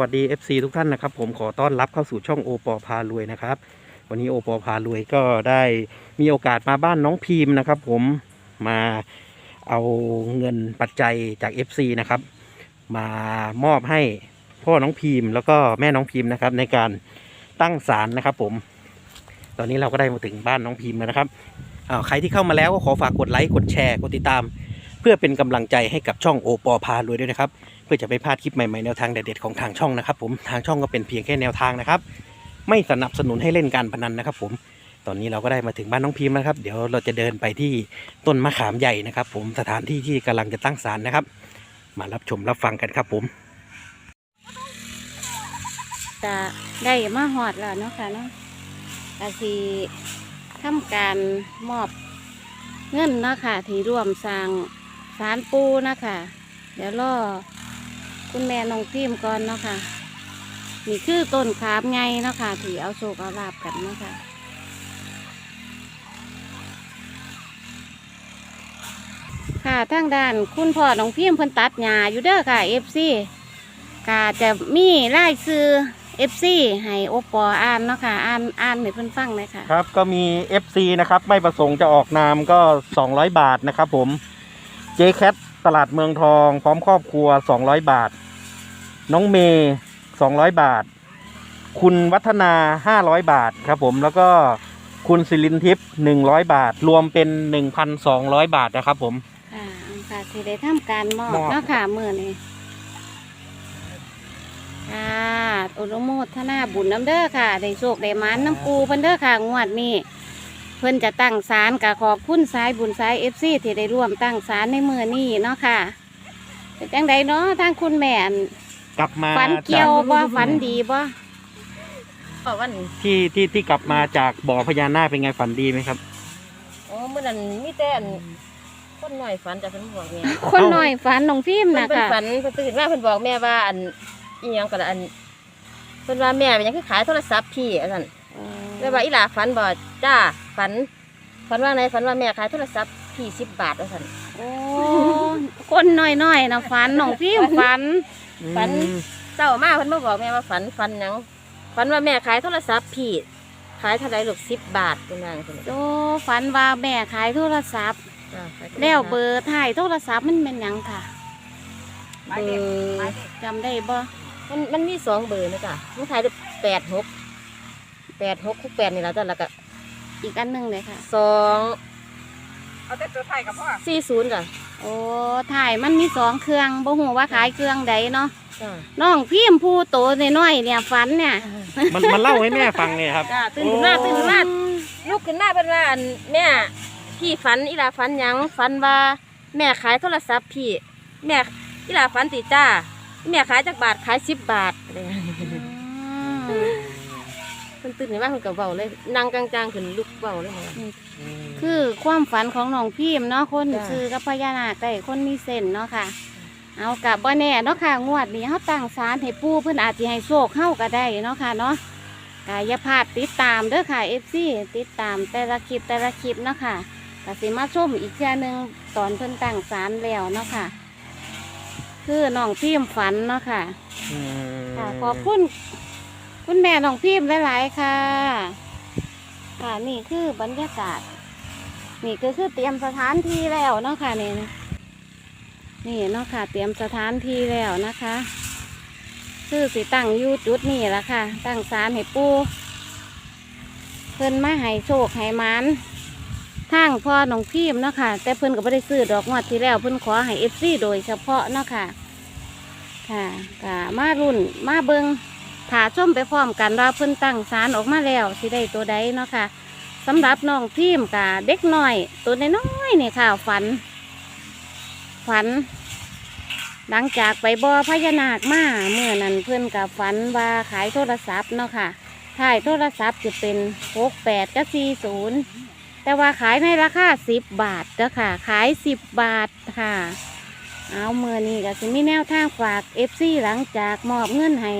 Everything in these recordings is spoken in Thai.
วัสดี FC ทุกท่านนะครับ ผมขอต้อนรับเข้าสู่ช่องโอปอพารวยนะครับ วันนี้โอปอพารวยก็ได้มีโอกาสมาบ้านน้องพีมนะครับ ผมมาเอาเงินปัจจัยจาก FC นะครับ มามอบให้พ่อน้องพีมแล้วก็แม่น้องพีมนะครับ ในการตั้งศาลนะครับ ผม ตอนนี้เราก็ได้มาถึงบ้านน้องพีมแล้วนะครับอ้าใครที่เข้ามาแล้วก็ขอฝากกดไลค์กดแชร์กดติดตาม พื่อเป็นกำลังใจให้กับช่องโอปอพารวยด้วยนะครับ เพื่อจะไม่พลาดคลิปใหม่ๆแนวทางเด็ดๆของทางช่องนะครับผมทางช่องก็เป็นเพียงแค่แนวทางนะครับ ไม่สนับสนุนให้เล่นการพนันนะครับ ผมตอนนี้เราก็ได้มาถึงบ้านน้องพิมพ์แล้วครับเดี๋ยวเราจะเดินไปที่ต้นมะขามใหญ่นะครับ ผมสถานที่ที่กำลังจะตั้งศาลนะครับ มารับชมรับฟังกันครับผมจะได้มาหอดแล้วเนาะค่ะเนาะกะสิทำการมอบเงินเนาะค่ะที่ร่วมสร้าง สารปูนะคะ เดี๋ยวรอคุณแม่น้องพิมก่อนเนาะค่ะนี่คือต้นขามไงเนาะค่ะที่เอาโชคเอาลาบกันเนาะค่ะค่ะทางด้านคุณพ่อน้องพิมเพิ่นตัดหญ้าอยู่เด้อค่ะเอฟซีก็จะมีรายชื่อเอฟซีให้โอปออ่านเนาะค่ะอ่านอ่านให้เพิ่นฟังเลยค่ะ ครับ ก็มี FC นะครับ ไม่ประสงค์จะออกนามก็ 200 บาทนะครับผม j c a t ตลาดเมืองทอง พร้อมครอบครัว 200 บาท น้องเมย์200 บาท คุณวัฒนา 500 บาทครับผมแล้วก็คุณสิรินทิพย์100 บาท รวมเป็น 1,200 บาทนะครับผมค่ะเอาค่ะสิได้ทำการมอบมอบ เนาะค่ะมื้อนี้ค่ะอนุโมทนาบุญน้ำเด้อค่ะ ได้โชคได้หมานน้ำปูเพิ่นเด้อค่ะ งวดนี้ เพิ่นจะตั้งศาลกะขอบคุณสายบุญสายเอฟซีที่ได้ร่วมตั้งศาลในมื้อนี้เนาะค่ะเป็นจังใดเนาะทางคุณแม่อั่นกลับมาฝันเกี่ยวบ่ฝันดีบ่เพราะวันที่ที่ที่กลับมาจากบ่อพญานาคเป็นไงฝันดีไหมครับอ๋อเมื่อนั้นมีแต่อันคนหน่อยฝันจากเพิ่นบอกแม่คนหน่อยฝันน้องพิมพ์เพิ่นะนเพิ่นค่ะฝันเพิ่นตื่นมาเพิ่นบอกแม่ว่าอันอีหยังก็อันเพิ่นว่าแม่เป็นหยังคือขายโทรศัพท์พี่อันนั้น แม่ว่าอีหลาฝันบ่จ้าฝันฝันว่าไงฝันว่าแม่ขายโทรศัพท์พี่10บาทว่าซั่นโอ้คนหน่อยๆนะฝันน้องพิมพ์ฝัน ฝันอืมเจ้ามาเพิ่นมาบอกแม่ว่าฝันฝันหยังฝันว่าแม่ขายโทรศัพท์พี่ขายเท่าไหร่ลูก10บาทเป็นนางซั่นโอ้ฝันว่าแม่ขายโทรศัพท์จ้าขายโทรศัพท์แล้วเบอร์ถ่ายโทรศัพท์มันเป็นหยังค่ะเบอร์จำได้บ่มันมันมีสองเบอร์นะจ๊ะมันขายได้แปดหก แปดหกหกแปดนี่แหละจ้ะแล้วก็อีกอันหนึงเลยค่ะ สองเอาแต่ตัวไทยกับพ่อสี่ศูนย์จ้ะโอ้ถ่ายมันมีสองเครื่องบ่ฮู้ว่าขายเครื่องใดเนาะจ้ะน้องพิมพ์ผู้โตน้อยๆเนี่ยฝันเนี่ยมันมันเล่าให้แม่ฟังเลยครับ จ้ะตื่นขึ้นมาตื่นขึ้นมาลุกขึ้นมาเป็นว่าอันแม่พี่ฝันอีหลาฝันหยังฝันว่า แม่ขายโทรศัพท์พี่ แม่อีหลาฝันติจ้า แม่ขายจากบาทขายสิบบาทอะไรอย่างเงี้ยอืมเพิ่นตื่นขึ้นมาเพิ่นก็เบาเลยนั่งกลางๆขึ้นลุกเบาเลยค่ะ คือความฝันของน้องพิมพ์เนาะคนจ้ะ ซื้อกับพญานาคได้คนมีเส้นเนาะค่ะ เอากับบ่แน่เนาะค่ะงวดนี้เฮาตั้งศาลให้ปู่เพิ่นอาจสิให้โชคเฮาก็ได้เนาะค่ะเนาะกายาพลาดติดตามเด้อค่ะ FC ติดตามแต่ละคลิปแต่ละคลิปเนาะค่ะก็สิมาชมอีกเทื่อหนึงตอนเพิ่นตั้งศาลแล้วเนาะค่ะ คือน้องพิมพ์ฝันเนาะค่ะอืมค่ะขอบคุณ คุณแม่น้องพิมพ์หลายๆค่ะ ค่ะนี่คือบรรยากาศ นี่ก็คือเตรียมสถานที่แล้วเนาะค่ะนี่นะนี่เนาะค่ะ เตรียมสถานที่แล้วนะคะ คือสิตั้งยูจุดนี่ละค่ะ ตั้งศาลให้ปูเพิ่นมาให้โชคให้มันทางพ่อน้องพิมพ์เนาะค่ะ แต่เพิ่นก็ไม่ได้ซื้อดอกงวดที่แล้ว เพิ่นขอให้เอฟซีโดยเฉพาะเนาะค่ะ ค่ะกะมารุ่นมาเบิง ถาชมไปพร้อมกันว่าเพิ่นตั้งศาลออกมาแล้วสิได้ตัวใดเนาะค่ะสำหรับน้องพิมพ์กะเด็กน้อย ตัวน้อยๆนี่ค่ะ ฝัน ฝัน หลังจากไปบ่อพญานาคมาเมื่อนั้นเพื่อนกับฝันว่าขายโทรศัพท์เนาะค่ะถ่ายโทรศัพท์จะเป็นหกแปดกับสี่ศูนย์แต่ว่าขายในราคาสิบบาทเด้อค่ะ ขายสิบบาทค่ะ เอาเมื่อนี้ก็สิมีแนวทางฝากเอฟซีหลังจากมอบเงินให้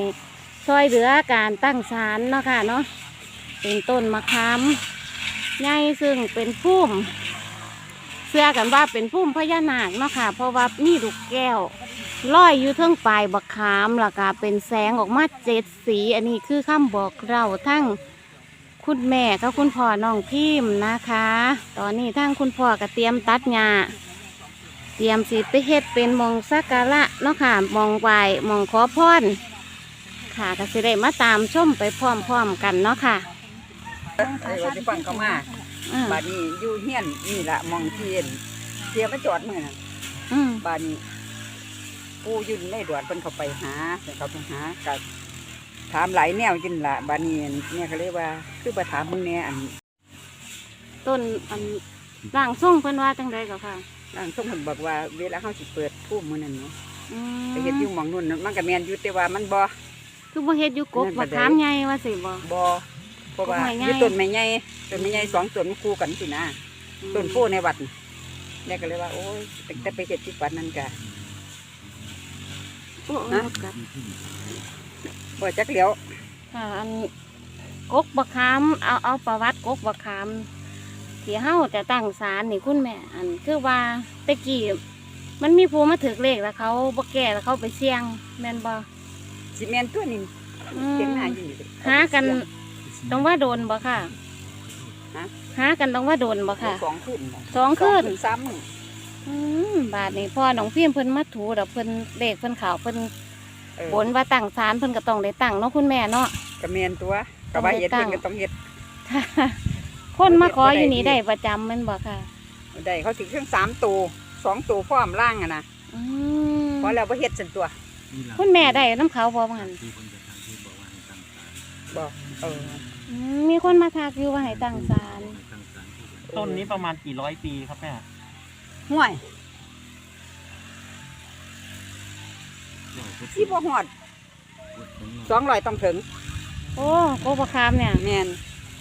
ช่วยเหลือการตั้งศาลเนาะค่ะเนาะเป็นต้นมะขามใหญ่ซึ่งเป็นพุ่มเชื่อกันว่าเป็นพุ่มพญานาคเนาะค่ะ เพราะว่ามีลูกแก้วลอยอยู่เทิงปลายบักขามแล้วก็เป็นแสงออกมาเจ็ดสี อันนี้คือคำบอกเราทั้งคุณแม่กับคุณพ่อน้องพิมพ์นะคะ ตอนนี้ทั้งคุณพ่อก็เตรียมตัดหญ้าเตรียมสิไปเฮ็ดเป็นมองสักการะเนาะค่ะมองไหวมองขอพร ค่ะก็สิได้มาตามชมไปพร้อมๆกันเนาะค่ะไอ้ว่าสิฟังเขามาอืมบาดนี้อยู่เฮียนนี่ละมองเทียนเทียมาจอดมื้อน่ะอืมบาดนี้ปูอยุ่นในดวนเพิ่นเข้าไปหาเพิ่นเข้าไปหาก็ถามหลายแนวจินละบาดนี้เนี่ยเขาเรียกว่า คือบ่ถามมึงแน่อันต้นอันร่างทรงเพิ่นว่าจังใดก็ค่ะร่างทรงเพิ่นบอกว่าเวลาเฮาสิเปิดภูมิมื้อนั้นเนาะอืมไปเฮ็ดอยู่หม่องนู่นน่ะมันก็แม่นอยู่แต่ว่ามันบ่ คือบ่เฮ็ดอยู่กบนั่นบัก็กได้ขามใหญ่ว่าสิบ่บ่เพราะว่าต้นไม้ใหญ่อยู่ต้นไม้ใหญ่ต้นไม้ใหญ่สองต้นมันคู่กันสินะต้นโพในวัดนี่แม่ก็เลยว่า โอ้ยตั้งแต่ไปเฮ็ดที่วัดนั่นกะโอ้ฮะกับบ่จักเหลียวค่ะอันกกบักขามเอาเอาประวัติกกบักขามที่เฮาจะตั้งศาลนี่คุณแม่ อันคือว่าแตะกี้มันมีผู้มาถือเลขแล้วเขาบ่แก่แล้วเขาไปเสี่ยงแม่นบ่ สิแม่นตัวนี้อืม เขียนหน้าอยู่นี่เด้หากันต้องว่าโดนบ่ค่ะฮะหากันต้องว่าโดนบ่ค่ะ สองคืนบ่สองคืนสามมื้ออืมบาดนี้พ่อน้องพิมพ์เพิ่นมาถูดอกเพิ่นเลขเพิ่นขาวเพิ่นเออ บนว่าตั้งศาลเพิ่นก็ต้องได้ตั้งเนาะคุณแม่เนาะก็แม่นตัวก็ว่าเฮ็ดต้เพิ่องได้ตั้งนก็ต้องเฮ็ด คนมาขออยู่นี่ได้ประจำแม่นบ่ค่ะ ได้เขาถึงเครื่องสามตัวสองตัวพร้อมล่างอะนะอืมเพราะแล้วบ่เฮ็ดซั่นตัว คุณแม่ได้น้ำเขาบ่มันบ่เอออืมมีคนมาทักอยู่ว่าให้ตั้งศาลต้นนี้ประมาณกี่ร้อยปีครับแม่ห่วยสิบ่ฮอด200ต้องถึงโอ้โกบะคามเนี่ย แม่น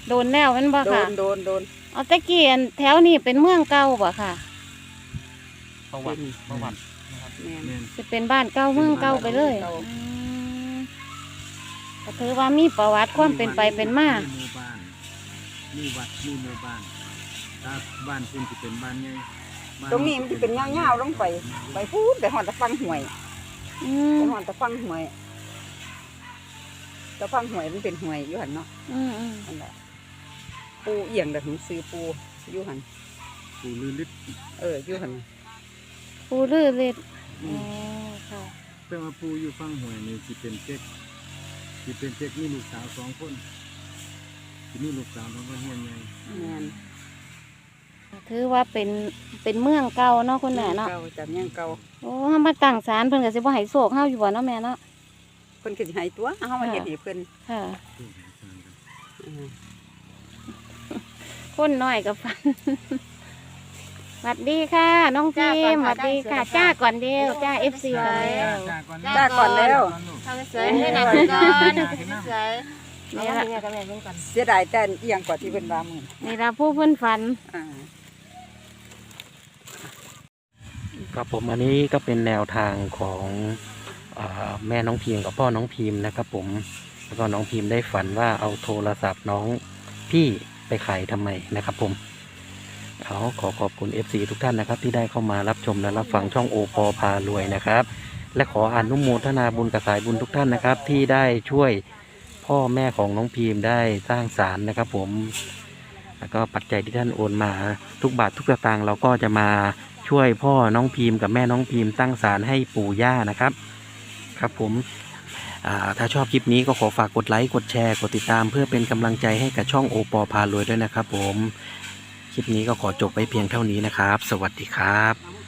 โดนแล้วแมันบ่โดค่ะนโดนโดนเอาตะกี้อันแถวนี้เป็นเมืองเก่าบ่ค่ะ ประวัติประวัติแม่น จะเป็นบ้านเก่าเมืองเก่าไปเลยเก่า อืมก็ถือว่ามีประวัติความเป็นไปเป็นมา หมู่บ้านมีวัดมีหมู่บ้านถ้าบ้านคุณจะเป็นบ้านใหญ่บ้าตรงนี้มันสิเป็นยาวๆลงไป ไปพูดไปฮอดตะฟังห้วยอืไปมฮอดตะฟังห้วยตะฟังห้วยมันเป็นห้วยอยู่หั่นเนาะอืมอืมนั่นแหละปูเอียงเด็กผมซื้อปูอยู่หันปู่ลือฤทธิ์เอออยู่หัน ปูลือเลยอือ๋อมค่ะ แต่ว่าปู่อยู่ฟังหวยนี่สิเป็นเจ๊กสิเป็นเจ๊กมีลูกสาวสองคนสิมีลูกสาวสองคนเฮียนใหญ่แม่นถือว่าเป็นเป็นเมืองเก่าเนาะคุณแม่เนาะเก่าจำยังเก่าโอ้เฮามาตั้งศาลเพิ่นก็สิบ่ให้โศกเฮาอยู่บ่เนาะแม่เนาะเพิ่นก็สิให้ตัวเฮามาเฮ็ดให้เพิ่นค่ะผู้หาสร้างกันอืมคนน้อยกับฟันส วัสดีค่ะ น้องพิมพ์สวัสดีค่ะ จ้าก่อนเดียวจ้าเอฟซีไว้จ้าก่อนแล้วทำสวยให้หนักก่อนสวยนี่เอาละแม่กับแม่เพิ่งก่อนเสียดายแต่เอียงกว่าที่เพิ่นว่ามื้อนี่ละผู้เพิ่นฝันอ่าครับผมอันนี้ก็เป็นแนวทางของอาแม่น้องพิมกับพ่อน้องพิมนะครับ ผมแล้วก็น้องพิมได้ฝันว่าเอาโทรศัพท์น้องพี่ไปขายทำไมนะครับ ผม เอาขอขอบคุณ FC ทุกท่านนะครับ ที่ได้เข้ามารับชมและรับฟังช่องโอปอพารวยนะครับ และขออนุโมทนาบุญกับสายบุญทุกท่านนะครับ ที่ได้ช่วยพ่อแม่ของน้องพิมได้สร้างศาลนะครับ ผม แล้วก็ปัจจัยที่ท่านโอนมา ทุกบาททุกสตางค์เราก็จะมาช่วยพ่อน้องพิมกับแม่น้องพิมตั้งศาลให้ปู่ย่านะครับ ครับผมถ้าชอบคลิปนี้ก็ขอฝากกดไลค์ กดแชร์ กดติดตาม เพื่อเป็นกำลังใจให้กับช่องโอปอพารวยด้วยนะครับผม คลิปนี้ก็ขอจบไว้เพียงเท่านี้นะครับ สวัสดีครับ